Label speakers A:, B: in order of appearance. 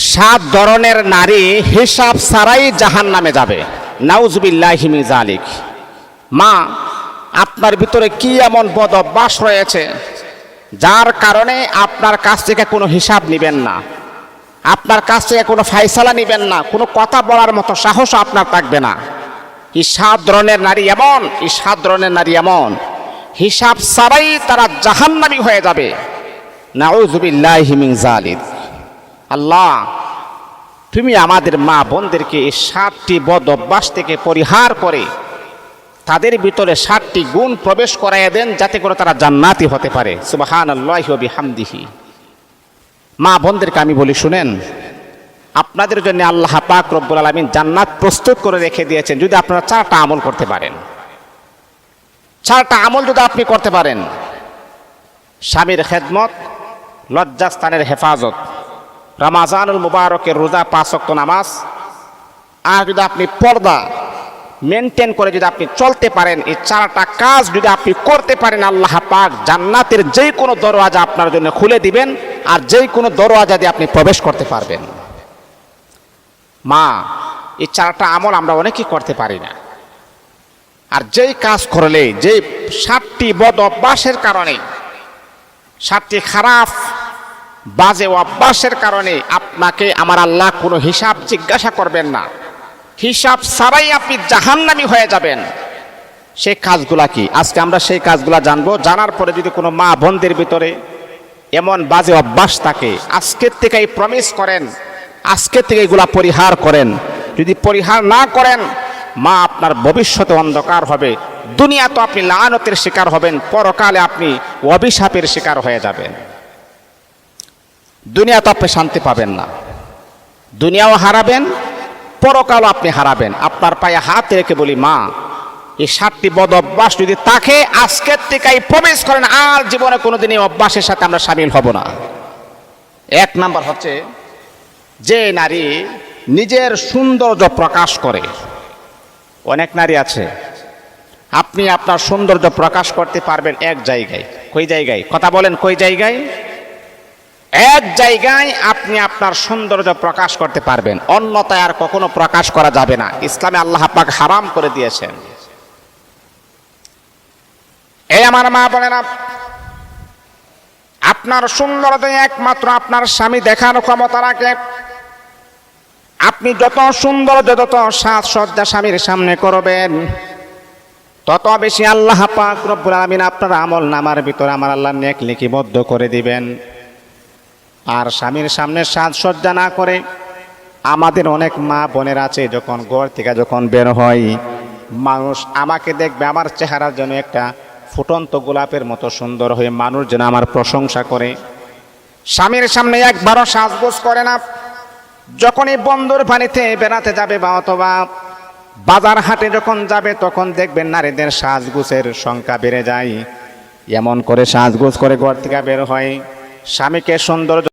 A: সাত ধরনের নারী হিসাব ছাড়াই জাহান নামে যাবে নাউজবিল্লাহিমি জালিক মা, আপনার ভিতরে কি এমন বদ অভ্যাস রয়েছে যার কারণে আপনার কাছ থেকে কোনো হিসাব নেবেন না? আপনার কাছ থেকে কোনো ফাইসালা নেবেন না? কোনো কথা বলার মতো সাহস আপনার থাকবে না। এই সাত ধরনের নারী এমন, এই সাত ধরনের নারী এমন। হিসাব ছাড়াই তারা জাহান্নামি হয়ে যাবে। নাউজুবিল্লাহিমিন জালিদ আল্লাহ, তুমি আমাদের মা বোনদেরকে এই সাতটি বদ অভ্যাস থেকে পরিহার করে তাদের ভিতরে সাতটি গুণ প্রবেশ করাইয়া দেন যাতে করে তারা জান্নাতি হতে পারে। সুবাহান আল্লাহ বিহামদিহি। মা বোনদেরকে আমি বলি, শুনেন, আপনাদের জন্য আল্লাহ পাক রব্বুল আলমিন জান্নাত প্রস্তুত করে রেখে দিয়েছেন যদি আপনারা চারটা আমল করতে পারেন। চারটা আমল যদি আপনি করতে পারেন, স্বামীর খেদমত, লজ্জাস্থানের হেফাজত রামাজানুল মুবারকের রোজা পাঁচক্ত নামাজ। আর যদি আপনি পর্দা মেনটেন করে যদি আপনি চলতে পারেন, এই চারটা কাজ যদি আপনি করতে পারেন, আল্লাহ পাক জান্নাতের যে কোনো দরওয়াজা আপনার জন্য খুলে দিবেন আর যে কোনো দরওয়াজা দিয়ে আপনি প্রবেশ করতে পারবেন। মা, এই চারটা আমল আমরা অনেকেই করতে পারি না। আর যেই কাজ করলে যে সাতটি বদ অভ্যাসের কারণে, সাতটি খারাপ বাজে অভ্যাসের কারণে আপনাকে আমার আল্লাহ কোনো হিসাব জিজ্ঞাসা করবেন না। হিসাব ছাড়াই আপনি জাহান্নামি হয়ে যাবেন। সেই কাজগুলা কি? আজকে আমরা সেই কাজগুলা জানব। জানার পরে যদি কোনো মা বোনদের ভিতরে এমন বাজে অভ্যাস থাকে, আজকের থেকে এই প্রমিস করেন, আজকের থেকে এগুলা পরিহার করেন। যদি পরিহার না করেন, মা আপনার ভবিষ্যতে অন্ধকার হবে। দুনিয়া তো আপনি লানতের শিকার হবেন, পরকালে আপনি অভিশাপের শিকার হয়ে যাবেন। দুনিয়া তো আপনি শান্তি পাবেন না। দুনিয়াও হারাবেন, পরকালও আপনি হারাবেন। আপনার পায়ে হাত রেখে বলি, মা, এই সাতটি বদ অভ্যাস যদি তাকে আজকের থেকেই প্রবেশ করেন, আর জীবনে কোনোদিন এই অভ্যাসের সাথে আমরা সামিল হব না। এক নাম্বার হচ্ছে, যে নারী নিজের সৌন্দর্য প্রকাশ করে। অনেক নারী আছে, আপনি আপনার সৌন্দর্য প্রকাশ করতে পারবেন এক জায়গায়। কই জায়গায়? কথা বলেন, কই জায়গায়? এক জায়গায় আপনি আপনার সৌন্দর্য প্রকাশ করতে পারবেন, অন্যতায় আর কখনো প্রকাশ করা যাবে না। ইসলামে আল্লাহ পাক হারাম করে দিয়েছেন। এই আমার মা বলে না আপনার সৌন্দর্য একমাত্র আপনার স্বামী দেখার ক্ষমতা রাখে। আপনি যত সুন্দর যত সাজ সজ্জা স্বামীর সামনে করবেন, তত বেশি আল্লাহ পাক রব্বুল আলামিন আপনার আমল নামার ভিতরে আমার আল্লাহ নেক লিখিবদ্ধ করে দিবেন। আর স্বামীর সামনে সাজসজ্জা না করে আমাদের অনেক মা বোনের আছে, যখন ঘর থেকে যখন বের হয়, মানুষ আমাকে দেখবে, আমার চেহারার জন্য একটা ফুটন্ত গোলাপের মতো সুন্দর হয়ে মানুষ যেন আমার প্রশংসা করে। স্বামীর সামনে একবারও সাজগোজ করে না। যখনই বন্দর পানিতে বেড়াতে যাবে বা অথবা বাজার হাটে যখন যাবে, তখন দেখবেন নারীদের সাজগোজের সংখ্যা বেড়ে যায়। এমন করে সাজগোজ করে ঘর থেকে বের হয়। স্বামীকে সৌন্দর্য